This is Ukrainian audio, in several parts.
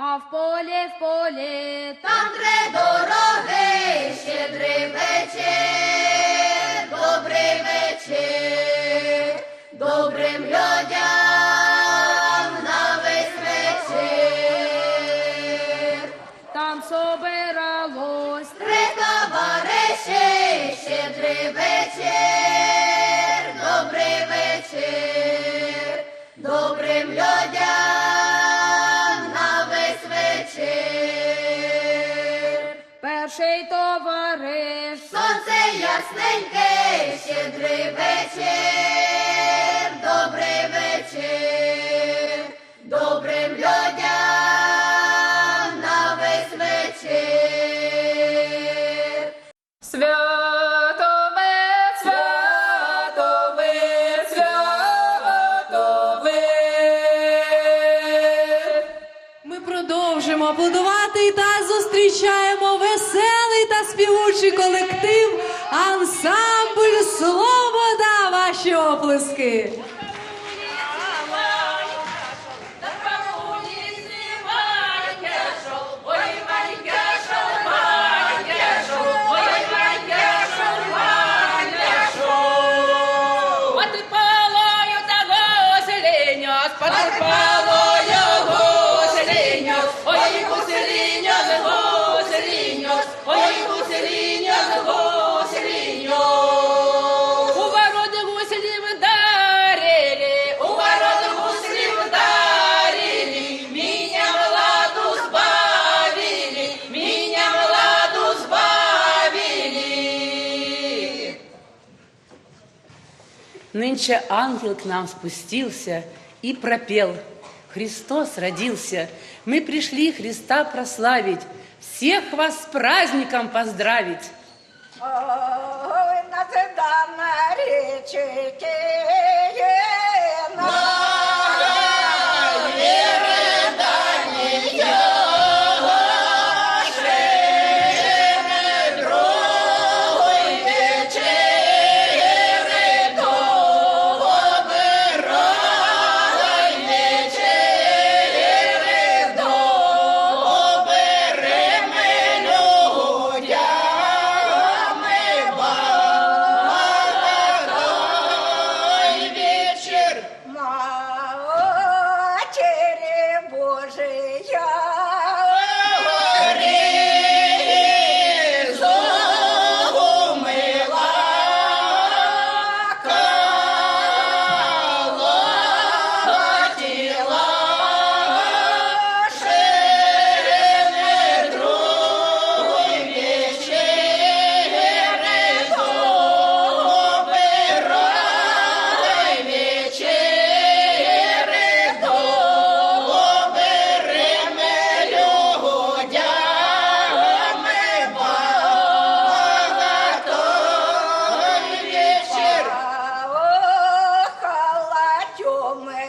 А в полі, в полі, Там три дороги, щедрий вечір, добрий вечір, добрим людям Перший товариш, Сонце ясненьке, щедрий вечір, добрий вечір, добрим людям на весь вечір. Святове. Ми продовжимо аплодувати та зустрічаємо веселий Ваші Нынче ангел к нам спустился и пропел. Христос родился. Мы пришли Христа прославить. Всех вас с праздником поздравить. Ой, на це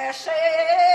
Ashes.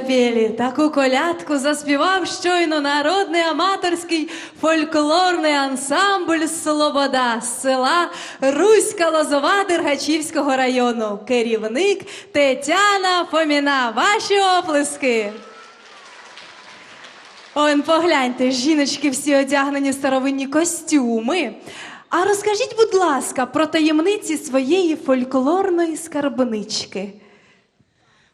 Кури. Таку колядку заспівав щойно народний аматорський фольклорний ансамбль Слобода з села Руська Лозова Дергачівського району. Керівник Тетяна Фоміна. Ваші оплески. Он погляньте, жіночки всі одягнені старовинні костюми. А розкажіть, будь ласка, про таємниці своєї фольклорної скарбнички.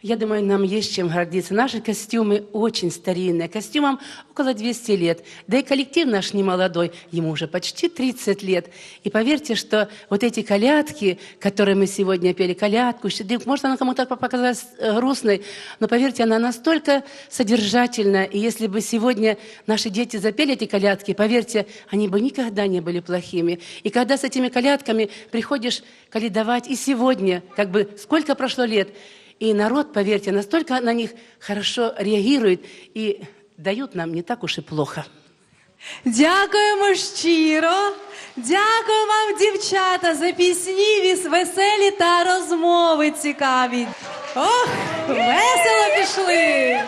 Я думаю, нам есть чем гордиться. Наши костюмы очень старинные. Костюмам около 200 лет. Да и коллектив наш не молодой, ему уже почти 30 лет. И поверьте, что вот эти колядки, которые мы сегодня пели, колядку, может, она кому-то показалась э, грустной, но поверьте, она настолько содержательна. И если бы сегодня наши дети запели эти колядки, поверьте, они бы никогда не были плохими. И когда с этими колядками приходишь калядовать, и сегодня, как бы, сколько прошло лет, и народ, поверьте, настолько на них хорошо реагирует и дают нам не так уж и плохо. Дякуємо щиро. Дякую вам, дівчата, за пісні веселі та розмови цікаві. Ох, весело пішли.